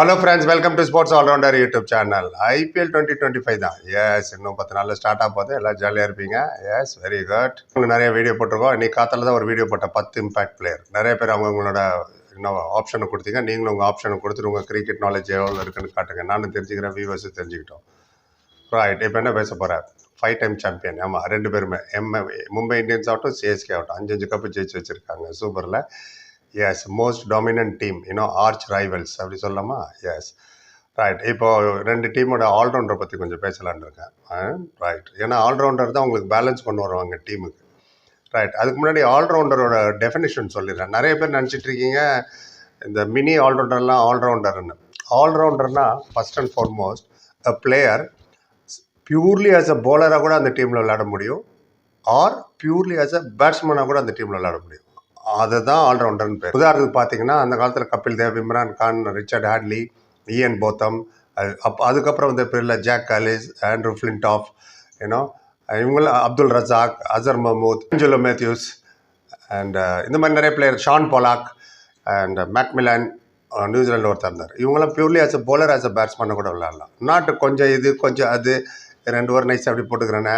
Hello friends welcome to sports allrounder YouTube channel IPL twenty twenty five தான். Yes இன்னும் பத்து நாளில் start ஆக போகுது. எல்லாம் ஜாலியாக இருப்பீங்க. எஸ் வெரி குட் உங்களுக்கு நிறைய வீடியோ போட்டிருக்கோம். இன்னைக்கு காத்தால தான் ஒரு வீடியோ போட்டேன் பத்து இம்பாக்ட் பிளேயர் நிறைய பேர் அவங்க உங்களோட இன்னும் ஆப்ஷனை கொடுத்தீங்க. நீங்களும் உங்கள் ஆப்ஷனை கொடுத்துட்டு உங்கள் கிரிக்கெட் நாலேஜ் எவ்வளோ இருக்குன்னு காட்டுங்க. நானும் தெரிஞ்சுக்கிறேன் வியூவர்ஸும் தெரிஞ்சுக்கிட்டோம். ரைட் இப்போ என்ன பேச போகிறேன் ஃபைவ் டைம் சாம்பியன் ஆமாம் ரெண்டு பேருமே. எம் மும்பை இந்தியன்ஸ் ஆகட்டும் சிஎஸ்கே ஆகட்டும். அஞ்சு அஞ்சு கப்பு ஜெயிச்சு வச்சுருக்காங்க. சூப்பரில் எஸ் மோஸ்ட் டாமினன்ட் டீம் இன்னும் ஆர்ச் ரைவல்ஸ் அப்படி சொல்லலாமா? எஸ் ரைட் இப்போ ரெண்டு டீமோட ஆல்ரவுண்டரை பற்றி கொஞ்சம் பேசலான்னு இருக்கேன். ரைட் ஏன்னா ஆல்ரவுண்டர் தான் உங்களுக்கு பேலன்ஸ் கொண்டு வருவாங்க டீமுக்கு. ரைட் அதுக்கு முன்னாடி ஆல்ரவுண்டரோட டெஃபினேஷன் சொல்லிடுறேன். நிறைய பேர் நினச்சிட்டு இருக்கீங்க இந்த மினி ஆல்ரவுண்டர்லாம் ஆல்ரவுண்டர்னு ஆல்ரவுண்டர்னா first and foremost uh player purely as uh போலராக கூட அந்த டீமில் விளையாட முடியும் ஆர் பியூர்லி ஆஸ் அ பேட்ஸ்மேனாக கூட அந்த டீமில் விளையாட முடியும். அதுதான் ஆல்ரவுண்டர்னு பேர். உதாரணத்துக்கு பார்த்தீங்கன்னா அந்த காலத்தில் Kapil Dev Imran Khan Richard Hadlee Ian Botham அது அப் அதுக்கப்புறம் வந்து பேரில் Jacques Kallis Andrew Flintoff you know இவங்களாம் Abdul Razzaq Azhar Mahmood Angelo Mathews and uh, இந்த மாதிரி நிறைய player Shaun Pollock and uh, McMillan uh, நியூசிலாண்டில் ஒருத்தர் இருந்தார். இவங்களாம் purely as a bowler as a பேட்ஸ்மேனை கூட விளையாடலாம். நாட்டு கொஞ்சம் இது கொஞ்சம் அது ரெண்டு ஓவர் நைஸ் அப்படி போட்டுக்கிறேன்னு.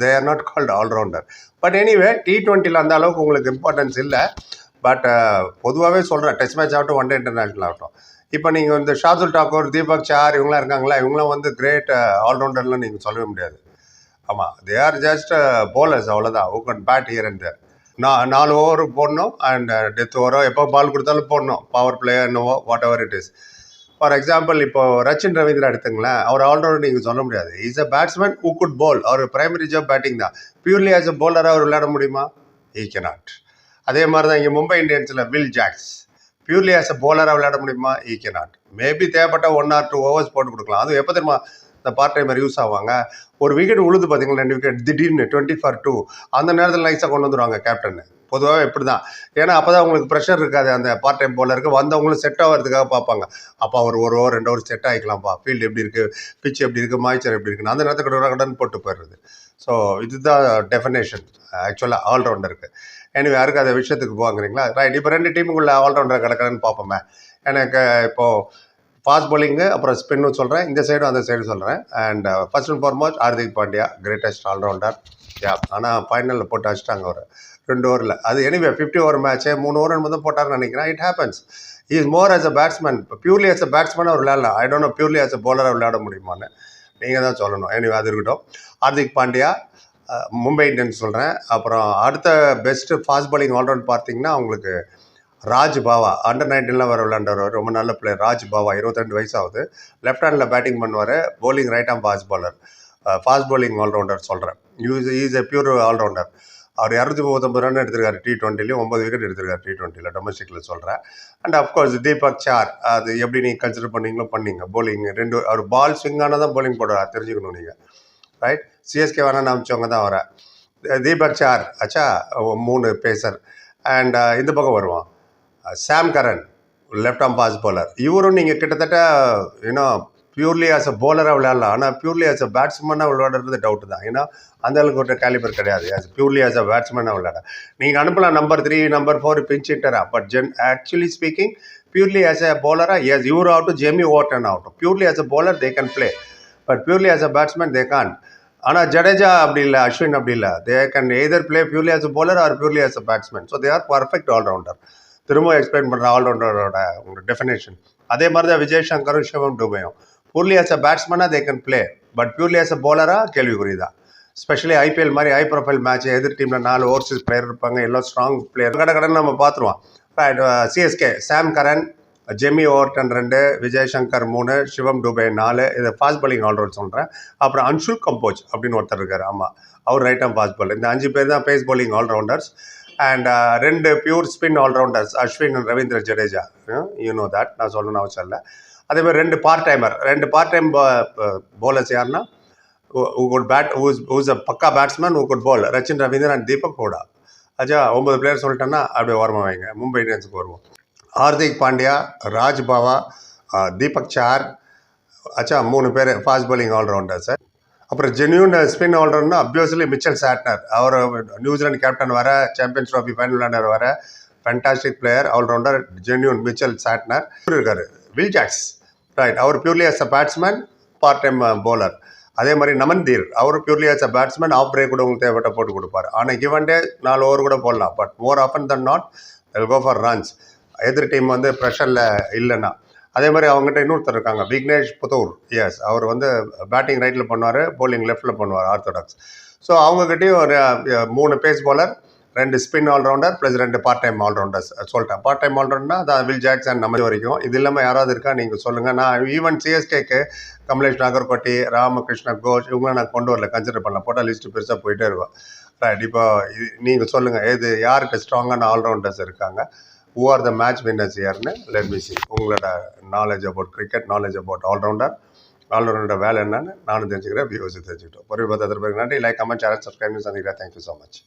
They are not called allrounder but anyway T டுவெண்ட்டியில் அந்த அளவுக்கு உங்களுக்கு இம்பார்ட்டன்ஸ் இல்லை. பட் பொதுவாகவே சொல்கிறேன் டெஸ்ட் மேட்ச் ஆகட்டும் ஒன் டே இன்டர்நேஷனல் ஆகட்டும். இப்போ நீங்கள் வந்து ஷாதுல் டாக்கூர் தீபக் சார் இவங்களாம் இருக்காங்களா? இவங்களாம் வந்து கிரேட் ஆல்ரவுண்டர்லாம் நீங்கள் சொல்லவே முடியாது. ஆமாம் தே ஆர் ஜஸ்ட் போலர்ஸ் அவ்வளோதான் who can bat here and நான் நாலு ஓவர் போடணும் அண்ட் டெத் ஓவரோ எப்போ பால் கொடுத்தாலும் போடணும். பவர் பிளேயர் என்னவோ what ever it is for example இப்போ ரச்சின் ரவீந்திரா எடுத்துங்களேன். அவர் ஆல்ரவுண்டர் நீங்கள் சொல்ல முடியாது. Is a batsman who good bowl our primary job batting தான். பியூர்லி ஆஸ் அ போலராக அவர் விளையாட முடியுமா? He cannot. அதே மாதிரி தான் இங்கே Mumbai இந்தியன்ஸில் Will Jacks purely as a போலராக விளையாட முடியுமா? ஈ cannot. மேபி தேவைப்பட்ட ஒன் ஆர் டூ ஓவர்ஸ் போட்டு கொடுக்கலாம். அதுவும் எப்போ தெரியுமா? இந்த பார்ட் டைமர் யூஸ் ஆவாங்க. ஒரு விக்கெட் உழுது பார்த்தீங்களா ரெண்டு விக்கெட் திடீர்னு டுவெண்ட்டி ஃபார் டூ அந்த நேரத்தில் நைஸாக கொண்டு வந்துருவாங்க கேப்டன் பொதுவாக இப்படி தான் ஏன்னா அப்போ தான் உங்களுக்கு ப்ரெஷர் இருக்காது அந்த பார்ட் டைம் போலருக்கு வந்தவங்களும் செட் ஆகிறதுக்காக பார்ப்பாங்க. அப்போ அவர் ஒரு ஓவர் ரெண்டு ஓவர் செட் ஆகிக்கலாம்ப்பா ஃபீல்டு எப்படி இருக்குது பிச் எப்படி இருக்குது மாய்ச்சர் எப்படி இருக்குன்னு. அந்த நேரத்துக்கு கடை கடன் போட்டு போயிடுறது. ஸோ இதுதான் டெஃபினேஷன் ஆக்சுவலாக ஆல்ரவுண்டருக்கு எனவே யாருக்கு அந்த விஷயத்துக்கு போவாங்கிறீங்களா? ரைட் இப்போ ரெண்டு டீமுக்குள்ளே ஆல்ரவுண்டர் கிடக்கிறேன்னு பார்ப்போமே. எனக்கு இப்போது ஃபாஸ்ட் பவுலிங்கு அப்புறம் ஸ்பின்னும் சொல்கிறேன் இந்த சைடும் அந்த சைடும் சொல்கிறேன் and first and foremost Hardik Pandya greatest allrounder yeah ஆனால் ஃபைனலில் போட்டு அடிச்சிட்டாங்க ஒரு ரெண்டு ஓவரில் அது எனிவே ஃபிஃப்டி ஓவர் மேட்ச்சு மூணு ஓவர் மட்டும் போட்டார்னு நினைக்கிறேன். It happens is more as a batsman இப்போ பியூர்லி ஆஸ் அ பேட்ஸ்மேன் அவர் விளையாடலாம் I don't know purely as a போலராக விளையாட முடியுமான்னு. நீங்கள் தான் சொல்லணும். எனிவே அது இருக்கட்டும். ஹார்திக் பாண்டியா மும்பை இந்தியன்ஸ் சொல்கிறேன் அப்புறம் அடுத்த பெஸ்ட்டு ஃபாஸ்ட் பாலிங் ஆல்ரவுண்ட் பார்த்தீங்கன்னா உங்களுக்கு ராஜ் பாவா அண்டர் நைன்டீனில் வர விளையாண்டவர் ரொம்ப நல்ல பிளேயர் ராஜ் பாவா இருபத்தெண்டு வயசு ஆகுது லெஃப்ட் ஹேண்டில் பேட்டிங் பண்ணுவார் bowling right arm fast bowler fast bowling allrounder சொல்கிறேன் he's is a pure allrounder அவர் இரநூத்தி முப்பத்தொம்பது ரன் எடுத்திருக்காரு. டி டுவெண்ட்டிலையும் ஒன்பது விக்கெட் எடுத்திருக்காரு டி டுவெண்ட்டியில் டொமஸ்டிக்கில் சொல்கிறேன் அண்ட் அஃப்கோர்ஸ் தீபக் சார் அது எப்படி நீங்கள் கன்சிடர் பண்ணீங்களோ பண்ணீங்க. போலிங் ரெண்டு அவர் பால் ஸ்விங்கான தான் போலிங் போடுறாரு தெரிஞ்சுக்கணும் நீங்கள் ரைட் சிஎஸ்கே வேணான்னு அமிச்சவங்க தான் வரேன் தீபக் சார் அச்சா மூணு பேசர் அண்ட் இந்த பக்கம் வருவான். Sam Curran left arm pace bowler இவரும் நீங்கள் கிட்டத்தட்ட you know purely as a போலராக விளையாடலாம். ஆனால் பியூர்லி ஆஸ் அ பேட்ஸ்மேனாக விளையாடுறது டவுட் தான். ஏன்னா அந்த அளவுக்கு ஒரு கேலிபர் கிடையாது. ஆஸ் பியூர்லி ஆஸ் அ பேட்ஸ்மேனாக விளையாட. நீங்கள் அனுப்பலாம் number three number four pinch ஹிட்டரா but gen actually speaking purely as a போலராக S இவர் ஆகட்டும் ஜெமி ஓட்டன் ஆகட்டும். Purely as a bowler they can play but purely as a batsman they can't ஆனால் ஜடேஜா அப்படி இல்லை அஸ்வின் அப்படி இல்லை. They can either play purely as a bowler or purely as a batsman so they are perfect allrounder திரும்ப explain பண்ணுற ஆல்ரவுண்டரோட உங்களோட definition அதே மாதிரி தான் விஜய் சங்கரும் சிவம் டூபையும். Purely as a பேட்ஸ்மேனாக they can play but purely as a போலராக கேள்விக்குறி தான் ஸ்பெஷலி ஐபிஎல் மாதிரி ஹை ப்ரொஃபைல் மேட்ச் எதிர் டீமில் நாலு ஓவர்சீஸ் பிளேயர் இருப்பாங்க எல்லாம் ஸ்ட்ராங் பிளேயர் கடை கடன் நம்ம பார்த்துருவோம். CSK Sam Curran Jamie Overton ரெண்டு விஜய் சங்கர் மூணு சிவம் டூபே நாலு இது ஃபாஸ்ட் பாலிங் ஆல்ரவுண்ட் சொல்கிறேன் அப்புறம் அன்ஷுல் கம்போஜ் அப்படின்னு ஒருத்தர் இருக்கார் ஆமாம் அவர் ரைட் ஆம் ஃபாஸ்ட் bowler. இந்த அஞ்சு பேர் தான் pace bowling allrounders and uh, ரெண்டு pure spin allrounders Ashwin Ravindra Jadeja you know that நான் சொல்லணும்னு அவசியம் இல்லை. அதே மாதிரி ரெண்டு பார்ட் டைமர் ரெண்டு பார்ட் டைம் uh, bowlers யாருன்னா who பேட் bat who's அ பக்கா batsman who could Rachin Ravindran and Deepak Hooda Adha ஒம்பது பிளேயர் சொல்லிட்டேன்னா அப்படியே ஓரமாக வைங்க. மும்பை இந்தியன்ஸுக்கு வருவோம். ஹார்திக் பாண்டியா ராஜ் பாவா uh, தீபக் சார் அச்சா மூணு பேர் ஃபாஸ்ட் பவுலிங் ஆல்ரவுண்டர் சார் அப்புறம் ஜென்யூன் ஸ்பின் ஆல்ரவுண்டர்னா அப்வியஸ்லி மிச்சல் சாட்னர் அவர் நியூசிலாந்து கேப்டன் வர சாம்பியன்ஸ் ட்ராஃபி ஃபைனல் விளையாண்டர் வர fantastic player allrounder genuine Mitchell Santner இருக்காரு Will Jacks right our purely as a batsman part time bowler அதே மாதிரி நமன்தீர் அவர் purely as a batsman off break கூட உங்களுக்கு தேவைப்பட்ட போட்டு கொடுப்பார். ஆனால் கிவன் டே நாலு ஓவர் கூட போடலாம் but more often than not go for runs எதிர் டீம் வந்து ப்ரெஷரில் இல்லைன்னா. அதே மாதிரி அவங்ககிட்ட இன்னொருத்தர் இருக்காங்க விக்னேஷ் புத்தூர் எஸ் அவர் வந்து பேட்டிங் ரைட்டில் பண்ணுவார் போலிங் லெஃப்ட்டில் பண்ணுவார் ஆர்த்தோடாக்ஸ் ஸோ அவங்ககிட்டையும் ஒரு மூணு பேஸ் பாலர் ரெண்டு ஸ்பின் ஆல்ரவுண்டர் ப்ளஸ் ரெண்டு பார்ட் டைம் ஆல்ரவுண்டர்ஸ் சொல்லிட்டேன். பார்ட் டைம் ஆல்ரவுண்டர்னா அதான் வில் ஜாக்சன் நம்ம வரைக்கும். இது இல்லாமல் யாராவது இருக்கா நீங்கள் சொல்லுங்கள் நான் ஈவன் சிஎஸ்கேக்கு கமலேஷ் நாகர்கோட்டி ராமகிருஷ்ண கோஷ் இவங்கள நான் கொண்டு வரல கன்சிடர் பண்ணல. போட்டால் லிஸ்ட்டு பெருசாக போயிட்டே இருக்கும். ரைட் இப்போ நீங்கள் சொல்லுங்கள் எது யாருக்கு ஸ்ட்ராங்கான ஆல்ரவுண்டர்ஸ் இருக்காங்க? Who are the match winners யார்னு let me see உங்களோட knowledge about cricket knowledge about allrounder ஆல்ரவுண்டரோட வேலை என்னன்னு நானும் தெரிஞ்சுக்கிறேன் வியூஸ் தெரிஞ்சுக்கிட்டோம். பொருள் பார்த்து நன்றி லைக் கமெண்ட் சேனல் சப்ஸ்கிரைப் சந்திக்கிறேன் தேங்க்யூ ஸோ மச்